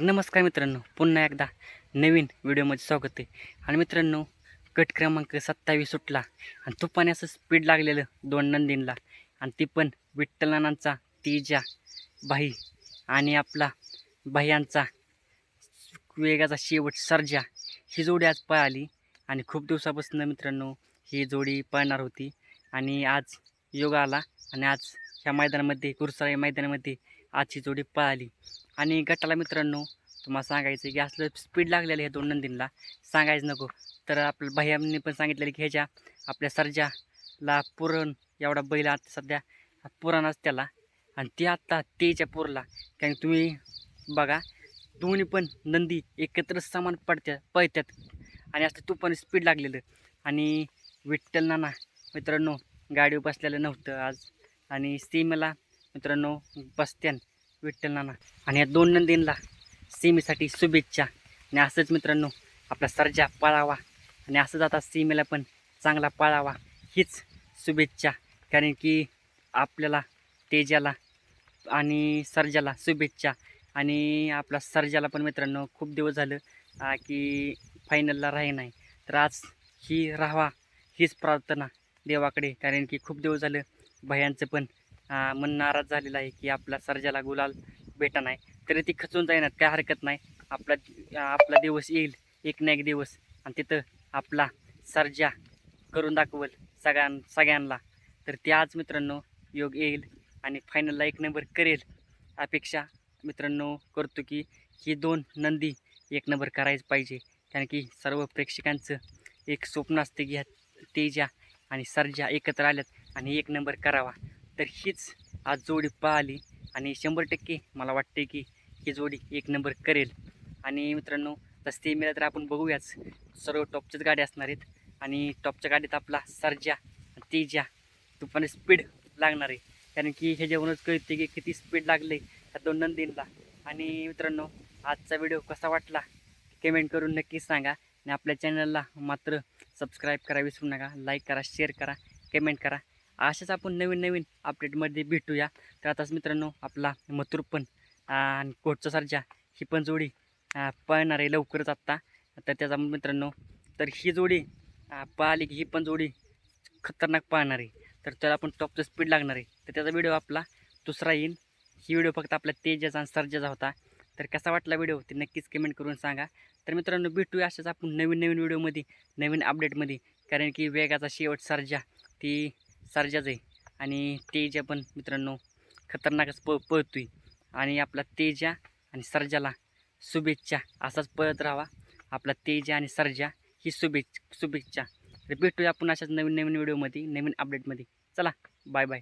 नमस्कार मित्रांनो पुन्हा एकदा नवीन व्हिडिओमध्ये स्वागत आहे. आणि मित्रांनो गट क्रमांक सत्तावीस सुटला आणि तुपाण्याचं असं स्पीड लागलेलं दोन नंदींला आणि ती पण विठ्ठलनानांचा तीजा भाई आणि आपला बाह्यांचा वेगाचा शेवट सर्जा ही जोडी आज पळाली. आणि खूप दिवसापासून मित्रांनो ही जोडी पळणार होती. आणि आज योग आला आणि आज ह्या मैदानामध्ये गुरुसराई मैदानामध्ये आजची जोडी पळाली आणि गटाला मित्रांनो तुम्हाला सांगायचं की असलं स्पीड लागलेलं आहे दोन नंदींना सांगायचं नको. तर आपल्या भैयांनी पण सांगितलेलं की ह्याच्या आपल्या सर्जाला पुरण एवढा बैल आता सध्या पुराणाच त्याला. आणि ते आत्ता तेच्या पुरला. कारण तुम्ही बघा दोन्ही पण नंदी एकत्र समान पडत्या पळत्यात. आणि असं तू पण स्पीड लागलेलं. आणि विठ्ठल नाना मित्रांनो गाडीवर बसलेलं नव्हतं आज. आणि सीमेला मित्रांनो बसत्यान विठ्ठल नाना आणि या दोन नंदींना सीमेसाठी शुभेच्छा. आणि असंच मित्रांनो आपला सर्जा पाळावा. आणि असंच आता सीमेला पण चांगला पाळावा हीच शुभेच्छा. कारण की आपल्याला तेजाला आणि सर्जाला शुभेच्छा. आणि आपला सर्जाला पण मित्रांनो खूप दिवस झालं की फायनलला राही नाही. तर आज ही राहावा हीच प्रार्थना देवाकडे. कारण की खूप दिवस झालं भयांचं पण मन नाराज झालेला आहे की आपला सर्जाला गुलाल भेटा नाही. तरी ती खचून जाईनात काय हरकत नाही. आपला आपला दिवस येईल एक ना एक दिवस. आणि तिथं आपला सर्जा करून दाखवल सगळ्यां सगळ्यांना. तर ते आज मित्रांनो योग येईल आणि फायनलला एक नंबर करेल अपेक्षा मित्रांनो करतो की ही दोन नंदी एक नंबर करायच पाहिजे. कारण की सर्व प्रेक्षकांचं एक स्वप्न असते की ह्या तेजा आणि सर्जा एकत्र आल्यात आणि एक नंबर करावा. तर हीच आज जोडी पाहिली आणि शंभर टक्के मला वाटते की ही जोडी एक नंबर करेल. आणि मित्रांनो रस्ते ते मिळालं तर आपण बघूयाच. सर्व टॉपच्याच गाड्या असणार आहेत आणि टॉपच्या गाडीत आपला सर्जा तेजा तुफाने स्पीड लागणार आहे. कारण की ह्याच्यावरूनच कळते की किती स्पीड लागले ह्या दोन नंदींना. आणि मित्रांनो आजचा व्हिडिओ कसा वाटला कमेंट करून नक्कीच सांगा आणि आपल्या चॅनलला मात्र सबस्क्राईब करा विसरू नका लाईक करा शेअर करा कमेंट करा. अशाच आपण नवीन नवीन अपडेटमध्ये भेटूया. तर आताच मित्रांनो आपला मथुर पण आणि कोटचा सर्जा ही पण जोडी पळणार आहे लवकरच आत्ता. तर त्याचा मित्रांनो तर ही जोडी पाहिली पळाली की ही पण जोडी खतरनाक पळणार आहे. तर त्याला आपण टॉपचं स्पीड लागणार आहे. तर त्याचा व्हिडिओ आपला दुसरा येईल ही व्हिडिओ फक्त आपल्या तेजाचा आणि सर्जाचा होता. तर कसा वाटला व्हिडिओ ते नक्कीच कमेंट करून सांगा. तर मित्रांनो भेटूया अशाच आपण नवीन नवीन व्हिडिओमध्ये नवीन अपडेटमध्ये कारण की वेगाचा शेवट सर्जा ती सर्जाच आहे. आणि तेजा पण मित्रांनो खतरनाकच प पळतोय. आणि आपला तेजा आणि सर्जाला शुभेच्छा. असाच पळत राहावा. आपला तेजा आणि सर्जा ही शुभेच्छा. शुभेच्छा भेटूया आपण अशाच नवीन नवीन व्हिडिओमध्ये नवीन अपडेटमध्ये चला बाय बाय